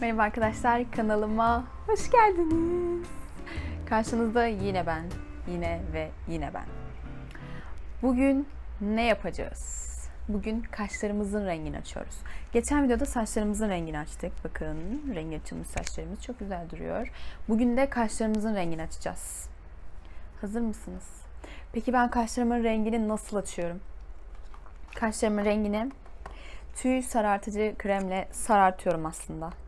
Merhaba arkadaşlar kanalıma hoş geldiniz. Karşınızda yine ben, yine ve yine ben. Bugün ne yapacağız? Bugün kaşlarımızın rengini açıyoruz. Geçen videoda saçlarımızın rengini açtık. Bakın rengi açılmış saçlarımız çok güzel duruyor. Bugün de kaşlarımızın rengini açacağız. Hazır mısınız? Peki ben kaşlarımın rengini nasıl açıyorum? Kaşlarımın rengini tüy sarartıcı kremle sarartıyorum aslında.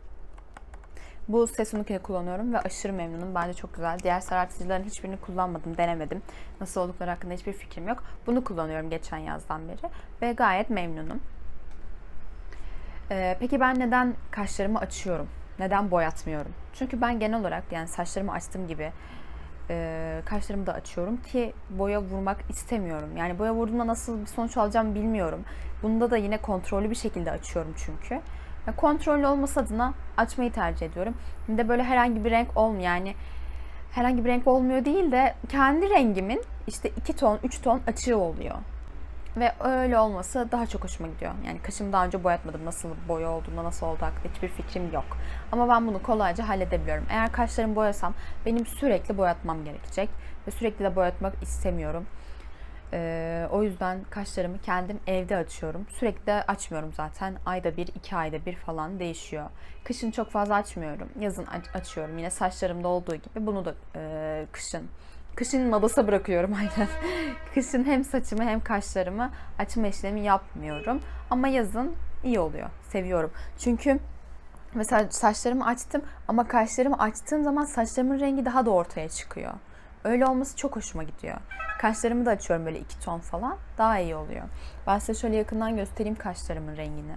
Bu Sesunukini kullanıyorum ve aşırı memnunum. Bence çok güzel. Diğer sarartıcıların hiçbirini kullanmadım, denemedim. Nasıl oldukları hakkında hiçbir fikrim yok. Bunu kullanıyorum geçen yazdan beri ve gayet memnunum. Ee, peki ben neden kaşlarımı açıyorum? Neden boyatmıyorum? Çünkü ben genel olarak yani saçlarımı açtığım gibi e, kaşlarımı da açıyorum ki boya vurmak istemiyorum. Yani boya vurduğumda nasıl bir sonuç alacağım bilmiyorum. Bunda da yine kontrollü bir şekilde açıyorum çünkü. Ya kontrollü olması adına açmayı tercih ediyorum. Bir de böyle herhangi bir renk olmuyor yani herhangi bir renk olmuyor değil de kendi rengimin işte 2 ton 3 ton açığı oluyor. Ve öyle olması daha çok hoşuma gidiyor. Yani kaşımı daha önce boyatmadım. Nasıl boya olduğunda nasıl oldu hakkında hiçbir fikrim yok. Ama ben bunu kolayca halledebiliyorum. Eğer kaşlarımı boyasam benim sürekli boyatmam gerekecek. Ve sürekli de boyatmak istemiyorum. Ee, o yüzden kaşlarımı kendim evde açıyorum. Sürekli de açmıyorum zaten. Ayda bir, iki ayda bir falan değişiyor. Kışın çok fazla açmıyorum. Yazın aç- açıyorum. Yine saçlarımda olduğu gibi bunu da e, kışın. Kışın madasa bırakıyorum aynen. kışın hem saçımı hem kaşlarımı açma işlemi yapmıyorum. Ama yazın iyi oluyor. Seviyorum. Çünkü mesela saçlarımı açtım ama kaşlarımı açtığım zaman saçlarımın rengi daha da ortaya çıkıyor. Öyle olması çok hoşuma gidiyor. Kaşlarımı da açıyorum böyle iki ton falan. Daha iyi oluyor. Ben size şöyle yakından göstereyim kaşlarımın rengini.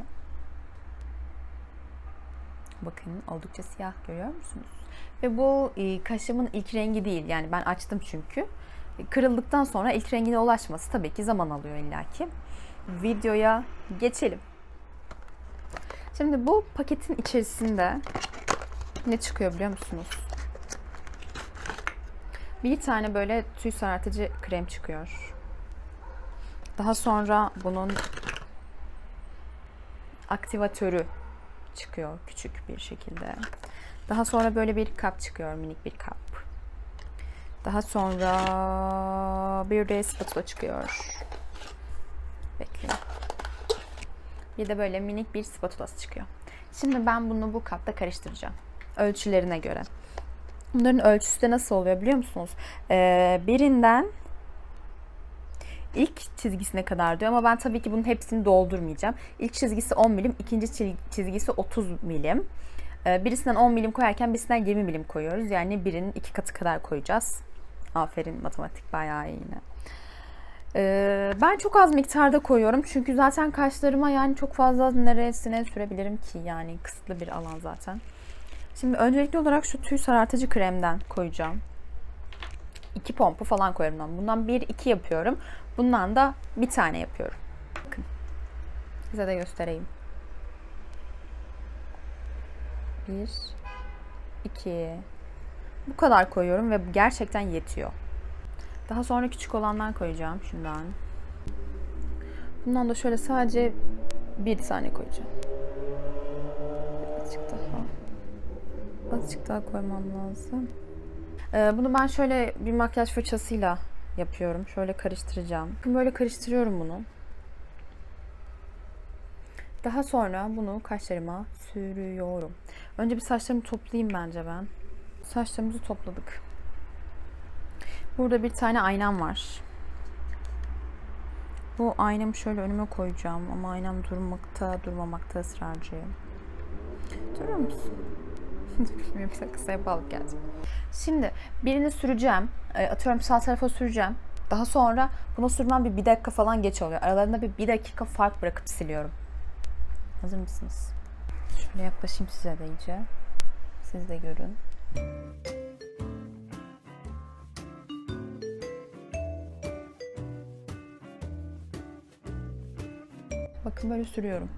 Bakın oldukça siyah görüyor musunuz? Ve bu e, kaşımın ilk rengi değil. Yani ben açtım çünkü. E, Kırıldıktan sonra ilk rengine ulaşması tabii ki zaman alıyor illaki. Videoya geçelim. Şimdi bu paketin içerisinde ne çıkıyor biliyor musunuz? Bir tane böyle tüy sarartıcı krem çıkıyor. Daha sonra bunun aktivatörü çıkıyor küçük bir şekilde. Daha sonra böyle bir kap çıkıyor, minik bir kap. Daha sonra bir de spatula çıkıyor. Bekleyin. Bir de böyle minik bir spatulası çıkıyor. Şimdi ben bunu bu kapta karıştıracağım. Ölçülerine göre. Bunların ölçüsü de nasıl oluyor biliyor musunuz? Ee, birinden ilk çizgisine kadar diyor ama ben tabii ki bunun hepsini doldurmayacağım. İlk çizgisi 10 milim, ikinci çizgisi 30 milim. Ee, birisinden 10 milim koyarken birisinden 20 milim koyuyoruz. Yani birinin iki katı kadar koyacağız. Aferin matematik bayağı iyi yine. Ee, ben çok az miktarda koyuyorum çünkü zaten kaşlarıma yani çok fazla neresine sürebilirim ki yani kısıtlı bir alan zaten. Şimdi öncelikli olarak şu tüy sarartıcı kremden koyacağım. İki pompa falan koyuyorum ben. Bundan bir iki yapıyorum. Bundan da bir tane yapıyorum. Bakın. Size de göstereyim. Bir, iki. Bu kadar koyuyorum ve gerçekten yetiyor. Daha sonra küçük olandan koyacağım şundan. Bundan da şöyle sadece bir tane koyacağım. Azıcık daha koymam lazım. Ee, bunu ben şöyle bir makyaj fırçasıyla yapıyorum. Şöyle karıştıracağım. Şimdi böyle karıştırıyorum bunu. Daha sonra bunu kaşlarıma sürüyorum. Önce bir saçlarımı toplayayım bence ben. Saçlarımızı topladık. Burada bir tane aynam var. Bu aynamı şöyle önüme koyacağım ama aynam durmakta, durmamakta ısrarcıyım. Durur musun? Bilmiyorum bir kısa yapalım geldim. Şimdi birini süreceğim. E, Atıyorum sağ tarafa süreceğim. Daha sonra buna sürmem bir, bir dakika falan geç oluyor. Aralarında bir, bir dakika fark bırakıp siliyorum. Hazır mısınız? Şöyle yaklaşayım size de iyice. Siz de görün. Bakın böyle sürüyorum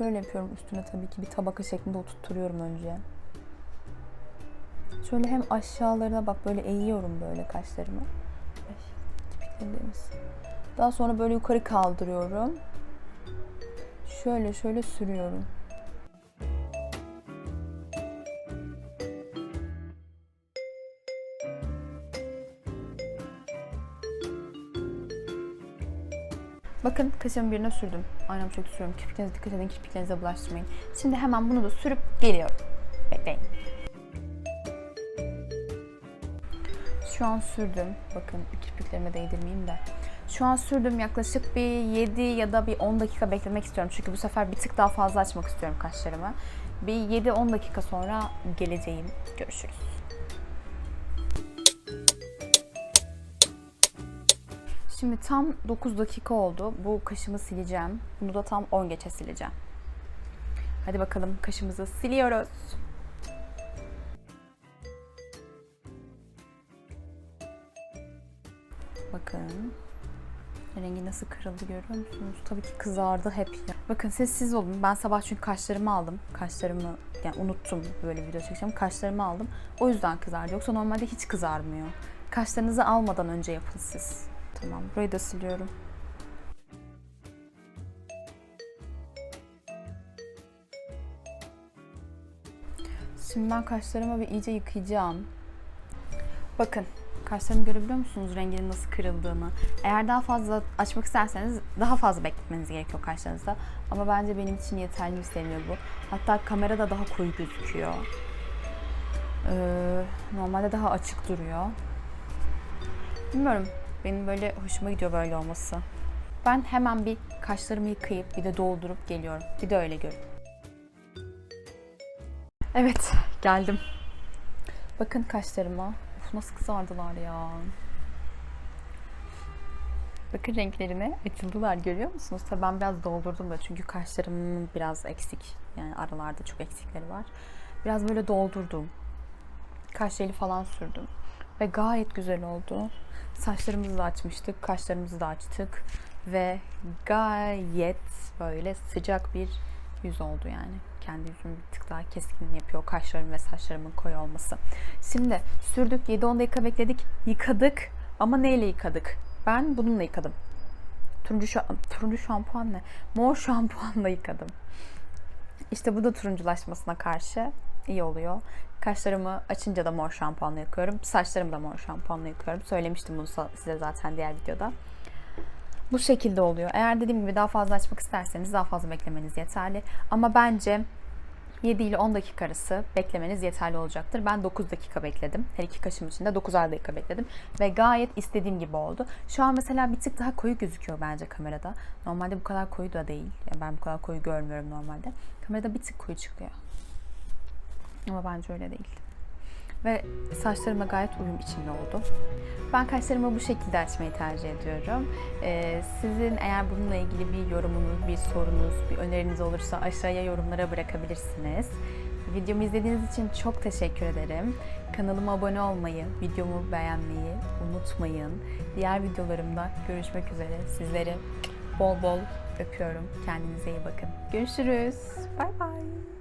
şöyle yapıyorum üstüne tabii ki bir tabaka şeklinde oturtturuyorum önce. Şöyle hem aşağılarına bak böyle eğiyorum böyle kaşlarımı. Daha sonra böyle yukarı kaldırıyorum. Şöyle şöyle sürüyorum. Bakın kaşın birine sürdüm. Aynam çok sürüyorum. Kirpiklerinize dikkat edin. Kirpiklerinize bulaştırmayın. Şimdi hemen bunu da sürüp geliyorum. Bekleyin. Şu an sürdüm. Bakın kirpiklerime değdirmeyeyim de. Şu an sürdüm yaklaşık bir 7 ya da bir 10 dakika beklemek istiyorum. Çünkü bu sefer bir tık daha fazla açmak istiyorum kaşlarımı. Bir 7-10 dakika sonra geleceğim. Görüşürüz. Şimdi tam 9 dakika oldu. Bu kaşımı sileceğim. Bunu da tam 10 geçe sileceğim. Hadi bakalım kaşımızı siliyoruz. Bakın. Rengi nasıl kırıldı görüyor musunuz? Tabii ki kızardı hep. Bakın sessiz olun. Ben sabah çünkü kaşlarımı aldım. Kaşlarımı yani unuttum böyle video çekeceğim. Kaşlarımı aldım. O yüzden kızardı. Yoksa normalde hiç kızarmıyor. Kaşlarınızı almadan önce yapın siz. Tamam. Burayı da siliyorum. Şimdi ben kaşlarımı bir iyice yıkayacağım. Bakın kaşlarımı görebiliyor musunuz renginin nasıl kırıldığını? Eğer daha fazla açmak isterseniz daha fazla bekletmeniz gerekiyor kaşlarınızda. Ama bence benim için yeterli seviye bu. Hatta kamerada daha koyu gözüküyor. Ee, normalde daha açık duruyor. Bilmiyorum. Benim böyle hoşuma gidiyor böyle olması. Ben hemen bir kaşlarımı yıkayıp bir de doldurup geliyorum. Bir de öyle görün. Evet, geldim. Bakın kaşlarıma. Uf, nasıl kızardılar ya. Bakın renklerine açıldılar görüyor musunuz? Tabii ben biraz doldurdum da çünkü kaşlarımın biraz eksik. Yani aralarda çok eksikleri var. Biraz böyle doldurdum. Kaş jeli falan sürdüm. Ve gayet güzel oldu. Saçlarımızı da açmıştık, kaşlarımızı da açtık. Ve gayet böyle sıcak bir yüz oldu yani. Kendi yüzümü bir tık daha keskin yapıyor kaşlarım ve saçlarımın koyu olması. Şimdi sürdük 7-10 dakika bekledik. Yıkadık ama neyle yıkadık? Ben bununla yıkadım. Turuncu, şa- turuncu şampuan ne? Mor şampuanla yıkadım. İşte bu da turunculaşmasına karşı iyi oluyor. Kaşlarımı açınca da mor şampuanla yıkıyorum. Saçlarımı da mor şampuanla yıkıyorum. Söylemiştim bunu size zaten diğer videoda. Bu şekilde oluyor. Eğer dediğim gibi daha fazla açmak isterseniz daha fazla beklemeniz yeterli. Ama bence 7 ile 10 dakika arası beklemeniz yeterli olacaktır. Ben 9 dakika bekledim. Her iki kaşım için de 9'ar dakika bekledim. Ve gayet istediğim gibi oldu. Şu an mesela bir tık daha koyu gözüküyor bence kamerada. Normalde bu kadar koyu da değil. Yani ben bu kadar koyu görmüyorum normalde. Kamerada bir tık koyu çıkıyor. Ama bence öyle değil. Ve saçlarıma gayet uyum içinde oldu. Ben kaşlarımı bu şekilde açmayı tercih ediyorum. Ee, sizin eğer bununla ilgili bir yorumunuz, bir sorunuz, bir öneriniz olursa aşağıya yorumlara bırakabilirsiniz. Videomu izlediğiniz için çok teşekkür ederim. Kanalıma abone olmayı, videomu beğenmeyi unutmayın. Diğer videolarımda görüşmek üzere. Sizleri bol bol öpüyorum. Kendinize iyi bakın. Görüşürüz. Bay bay.